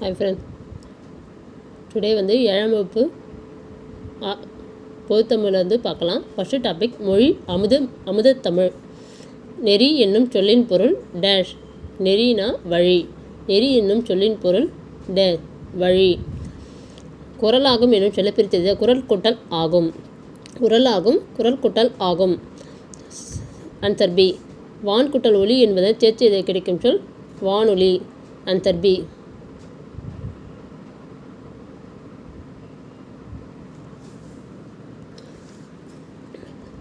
Hi friends today வந்து ஏழாம் வகுப்பு பொதுத்தமிழ் வந்து பார்க்கலாம். ஃபஸ்ட்டு டாபிக் மொழி அமுத அமுதத்தமிழ். நெறி என்னும் சொல்லின் பொருள் டேஷ் நெறினா வழி. நெறி என்னும் சொல்லின் பொருள் டே வழி. குரலாகும் என்னும் சொல்ல பிரித்தது குரல் கூட்டல் ஆகும். குரலாகும் குரல் கூட்டல் ஆகும். ஆன்சர் பி வான் குட்டல் ஒலி என்பதை சேர்த்து இதை கிடைக்கும் சொல்? வானொலி. ஆன்சர் பி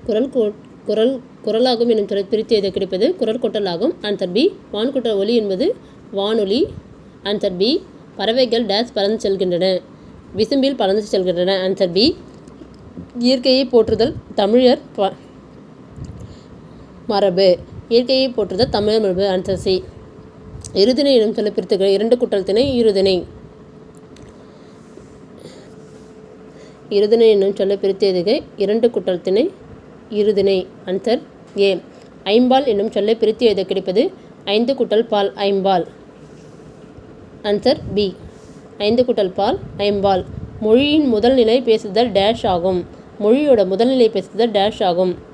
குரல் குரல் குரலாகும் எனும் சொல்லை பிரித்து எதை கிடைப்பது குரல் கொட்டலாகும். ஆன்சர் பி வான்குட்டல் ஒலி என்பது வானொலி. ஆன்சர் பி பறவைகள் டேஸ் பறந்து செல்கின்றன. விசும்பில் பறந்து செல்கின்றன. ஆன்சர் பி இயற்கையை போற்றுதல் தமிழர் ப- மரபு. இயற்கையை போற்றுதல் தமிழர் மரபு. ஆன்சர் சி இருதினை எனும் சொல்ல பிரித்துகள் இரண்டு குட்டல் திணை இருதினை இருதினை என்னும் சொல்ல பிரித்தெதுக இரண்டு குட்டல் திணை இருதினை. Answer A. ஐம்பால் என்னும் சொல்லை பிரித்து எழுத கிடைப்பது ஐந்து குட்டல் பால் ஐம்பால். Answer B. ஐந்து குட்டல் பால் ஐம்பால். மொழியின் முதல் நிலை பேசுதல் டேஷ் ஆகும். மொழியோட முதல் நிலை பேசுதல் டேஷ் ஆகும்.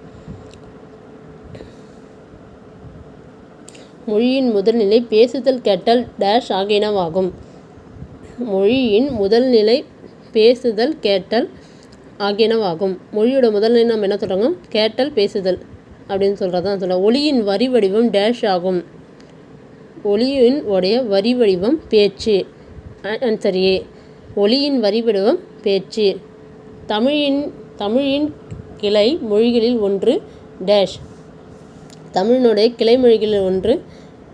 மொழியின் முதல்நிலை பேசுதல் கேட்டல் டேஷ் ஆகியனவாகும். மொழியின் முதல்நிலை பேசுதல் கேட்டல் ஆகியனவாகும். மொழியோட முதல்நிலை நம்ம என்ன சொல்கிறாங்க கேட்டல் பேசுதல் அப்படின்னு சொல்கிறது தான் சொல்கிறோம் ஒளியின் வரி வடிவம் டேஷ் ஆகும். ஒளியின் உடைய வரி வடிவம் பேச்சு. Answer A. ஒளியின் வரி வடிவம் பேச்சு. தமிழின் தமிழின் கிளை மொழிகளில் ஒன்று டேஷ் தமிழினுடைய கிளை மொழிகளில் ஒன்று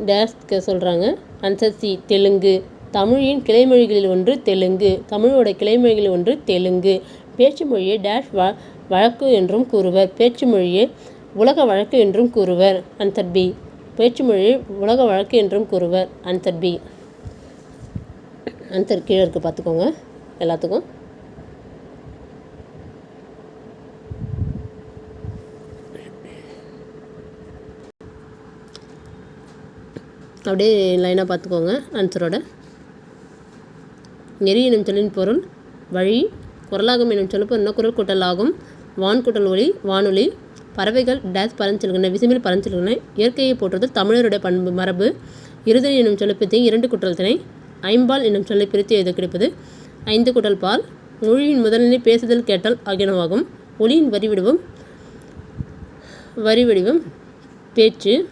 டேஷ்க்கு சொல்கிறாங்க ஆன்சர் சி தெலுங்கு. தமிழின் கிளைமொழிகளில் ஒன்று தெலுங்கு. தமிழோட கிளைமொழிகளில் ஒன்று தெலுங்கு. பேச்சு மொழியை டேஷ் வ வழக்கு என்றும் கூறுவர். பேச்சு மொழியை உலக வழக்கு என்றும் கூறுவர். அன்சர் பி பேச்சு மொழியை உலக வழக்கு என்றும் கூறுவர். அன்சர் பி ஆன்சர் கீழே இருக்குது பார்த்துக்கோங்க. எல்லாத்துக்கும். அப்படியே லைனாக பார்த்துக்கோங்க ஆன்சரோட நெறி எனும் சொல்லின் பொருள் வழி குரலாகும் எனும் சொல்லு என்ன குரல் கூட்டலாகும். வான்குட்டல் வான் கூட்டல் ஒளி வானொலி பறவைகள் டேஸ் பறஞ்செல்கின்றன விசுமில் பறஞ்செல்கின்றன இயற்கையை போற்றுவது தமிழருடைய பண்பு மரபு. இருதனை எனும் சொல்லப்பத்தி இரண்டு குட்டல் ஐம்பால் என்னும் சொல்லை பிரித்து எழுத கிடைப்பது. ஐந்து குட்டல் பால் மொழியின் முதல்நிலை பேசுதல் கேட்டல் ஆகியனவாகும். ஒளியின் வரி வரிவடிவம் பேச்சு.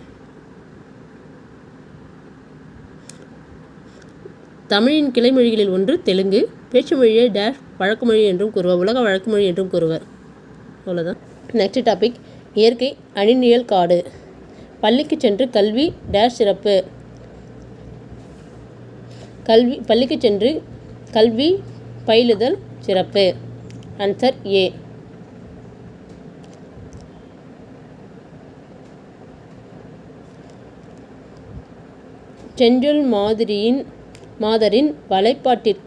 தமிழின் கிளைமொழிகளில் ஒன்று தெலுங்கு. பேச்சு மொழியை டேஷ் வழக்குமொழி என்றும் கூறுவர் உலக வழக்குமொழி என்றும் கூறுவர். அவ்வளோதான் நெக்ஸ்ட் டாபிக் இயற்கை அணிநிழல் காடு. பள்ளிக்கு சென்று கல்வி டேஷ் சிறப்பு. கல்வி பள்ளிக்கு சென்று கல்வி பயிலுதல் சிறப்பு. ஆன்சர் ஏ செஞ்சொல் மாதிரியின் மாதரின் வலைப்பாட்டிற்கு